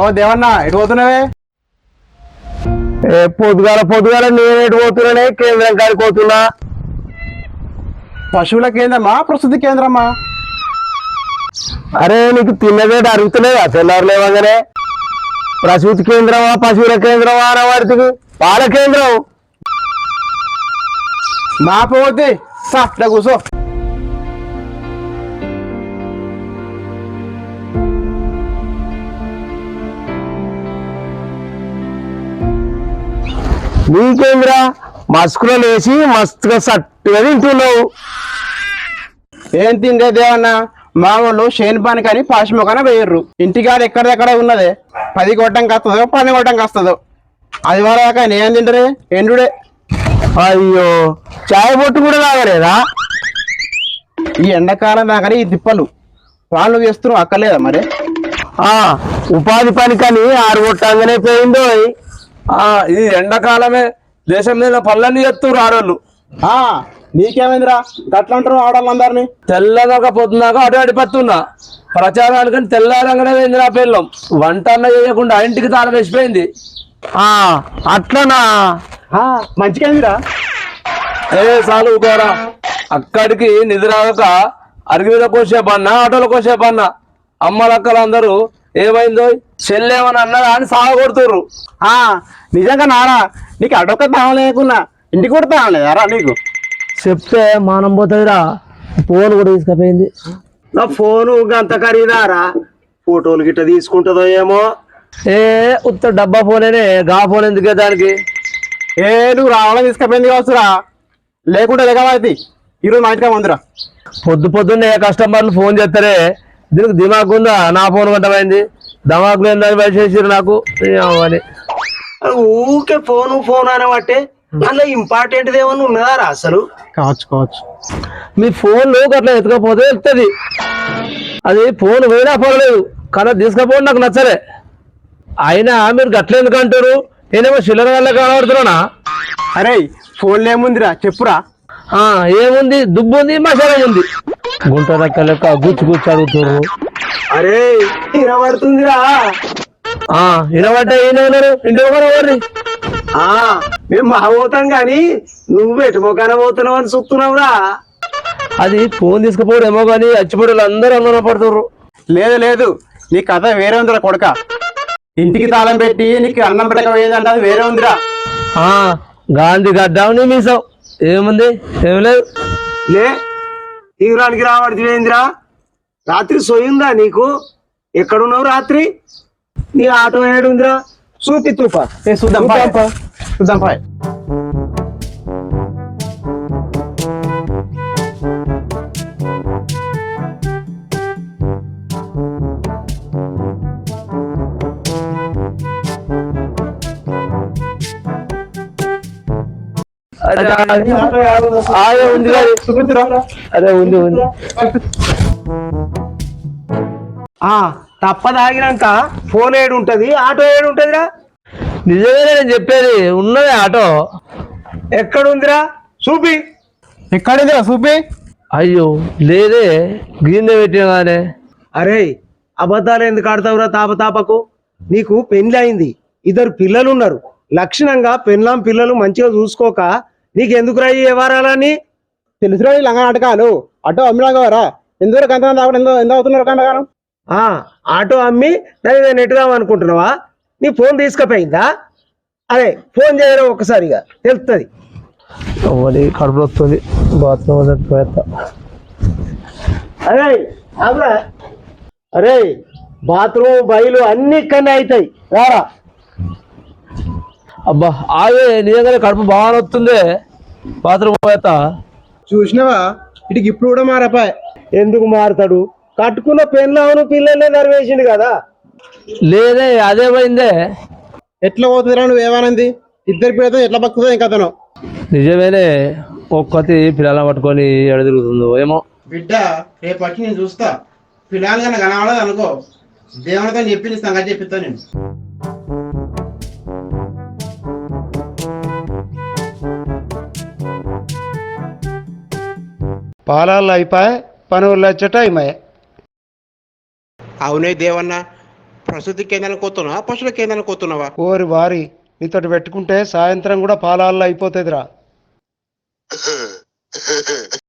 ఓ దేవన్న ఎటు పోతున్నావే? ఏ పొద్దుగాల పొద్దుగాల నేను ఎటు పోతున్నానే? కేంద్రం కాడికి పోతున్నా. పశువుల కేంద్రమా? ప్రసూతి కేంద్రమా? అరే నీకు తిన్నదేటి అరుగుతలేదా? తెల్లారు లేవగానే. ప్రసూతి కేంద్రమా పశువుల కేంద్రమా అన్న వాడికి? పాల కేంద్రం. మా పోతే సా ఇట్లా నీకేంద్రా? మస్కులో లేచి మస్తుగా సట్టుగా తింటున్నావు. ఏం తిండే దేవన్న? మా వాళ్ళు షేన్ పని కానీ పాశమొకన వేయర్రు ఇంటికాడ ఎక్కడెక్కడ ఉన్నదే? పది కొట్టంకి వస్తుందో పని కొట్టంకి వస్తుందో అది వరకు నేను తింటరే? ఎండుడే. అయ్యో చాయ్ బొట్టు కూడా తాగలేదా? ఈ ఎండాకాలం దాకా ఈ తిప్పలు వాళ్ళు చేస్తున్నావు అక్కర్లేదా మరి? ఆ ఉపాధి పని కానీ ఆరు కొట్టంగానే పోయిందో ఇది ఎండాకాలమే దేశం మీద పళ్ళని ఎత్తురు ఆడోళ్ళు ఆ, నీకేమైందిరా? గట్ల అంటారు తెల్లగా పొద్దున్నాక అటు అటు పత్తున్నా. ప్రచారానికి తెల్లారంగానే పోయింది నా పిల్లం వంట అన్న చేయకుండా ఆ ఇంటికి తాళం వేసిపోయింది. ఆ అట్లనా? మంచిగా ఏ చాలు ఊకోరా అక్కడికి నిధి రాక అరిగి మీద కోసేపన్నా ఆటోలో కోసేపన్నా. అమ్మలక్కలు అందరూ ఏమైందో చెల్లేమని అన్నదా అని సాగ కొడుతుర్రు ఆ నిజంగా నారా నీకు అడొక్క తాళం లేకున్నా ఇంటికి కూడా తాళం లేదారా నీకు? చెప్తే మానం పోతుందిరా. ఫోన్ కూడా తీసుకుపోయింది. నా ఫోను గంత ఖరీదారా ఫోటోలు గిట్ట తీసుకుంటుందో ఏమో? ఏ ఉత్త డబ్బా ఫోనేనే గా ఫోన్ ఎందుకే దానికి? ఏ నువ్వు రావడం తీసుకుపోయింది కావచ్చురా? లేకుంటే లేకపోతే ఈరోజు మా ఇంటికి మందిరా పొద్దు పొద్దున్నే కస్టమర్లు ఫోన్ చేస్తారే? దీనికి దిమాగ్ ఉందా? నా ఫోన్ కొంటమైంది. దిమాగ్ లేని దాన్ని బయట చేసిరు నాకు. ఏమని ఊకే ఫోను ఫోన్ అనబట్టే అందులో ఇంపార్టెంట్ ఏమన్నా ఉన్నదారా అసలు? కావచ్చు కావచ్చు. మీ ఫోన్ అట్లా ఎత్తుకపోతే వెళ్తుంది అది ఫోన్ పోయినా పర్లేదు కానీ తీసుకపోవడం నాకు నచ్చలే. అయినా మీరు గట్ల ఎందుకు అంటారు నేనేమో చిల్లర వల్ల కనబడుతున్నా అరే ఫోన్లో ఏముందిరా? చెప్పురా. ఆ, ఏముంది? దుబ్బు ఉంది మసాలా ఉంది. గుంట రక్క లెక్క గుచ్చి గుచ్చి అడుగుతుర్రు. అరే వినబడుతుందిరా. ఆ వినబడ్డ ఉన్నారు ఎవరిని? ఆ మేము మా పోతాం గాని నువ్వు ఎటు మొక్కన పోతున్నావు అని చూస్తున్నావురా. అది ఫోన్ తీసుకుపోవడేమో కానీ చచ్చిపోయి అందరూ అందులో పడుతుర్రు. లేదు లేదు. నీ కథ వేరే ఉందిరా కొడక. ఇంటికి తాళం పెట్టి నీకు అన్నం పెట్టక పోయేదంటే అది వేరే ఉందిరా. ఆ గాంధీ గడ్డాం నీ మీసాం. ఏముంది? ఏం లేదు. లే తీరానికి రావడిదివేందిరా రాత్రి సొయ్యిందా నీకు? ఎక్కడున్నావు రాత్రి? నీ ఆటో ఏడుందిరా? చూపి తూపా చూద్దాం పాయ్. చూద్దాం పాయ్ అదే ఉంది. అదే. ఉంది ఉంది. తప్పదాగినాక ఫోన్ ఏడు ఉంటది ఆటో ఏడు ఉంటదిరా నిజమే నేను చెప్పేది ఉన్నది ఆటో. ఎక్కడుందిరా? చూపి ఎక్కడిదిరా చూపి అయ్యో లేదే గిన్నె పెట్టిన కానీ అరే అబద్ధాలు ఎందుకు ఆడతావురా తాపతాపకు నీకు పెళ్ళి అయింది ఇద్దరు పిల్లలు ఉన్నారు లక్షణంగా పెళ్ళాం పిల్లలు మంచిగా చూసుకోక నీకు ఎందుకు రాయి వ్యవహారాలని తెలుసురా ఈ లంగా నాటకాలు. అటో అమ్మినా ఎందువరకు అంత తాగడం ఎంతో ఎంత అవుతున్నారు ఆ ఆటో అమ్మి దాని నెట్టుదాం అనుకుంటున్నావా? నీ ఫోన్ తీసుకుపోయిందా? అదే ఫోన్ చేయడం ఒక్కసారిగా తెలుస్తుంది మళ్ళీ కడుపులో వస్తుంది బాత్రూమ్ అరే అవురా అరే బాత్రూమ్ బయలు అన్ని ఇక్కడనే అవుతాయి. రారా. అబ్బా ఆగే నిజంగానే కడుపు బాగా వస్తుంది బాత్రూమ్ పోయేస్తా చూసినావా? ఇటుకి ఇప్పుడు కూడా మారపాయ్. ఎందుకు మారుతాడు? కట్టుకున్న పెళ్ళావును పిల్లల్నే నరివేసిండు కదా. లేదే అదేమైందే ఎట్లా పోతుందిరా నువ్వు ఏమనంది? ఇద్దరి పిల్లతో ఎట్లా బతుకుతుందో ఇంకా అతను? నిజమేనే ఒక్కతి పిల్లల పట్టుకొని ఎడ తిరుగుతుందో ఏమో. బిడ్డ రేపు వచ్చి నేను చూస్తా. పిల్లలు కన్నా కనబడదు అనుకో దేవునితో చెప్పి సంగతి చెప్పిస్తా నేను. పాలాలు అయిపోయి? పనులు వచ్చే టైం అయ్యే అవునే దేవన్న ప్రసూతి కేంద్రానికి పోతున్నావా పశువుల కేంద్రానికి పోతున్నావా ఓరి వారి నీతోటి పెట్టుకుంటే సాయంత్రం కూడా పాలాల్లో అయిపోతుందిరా.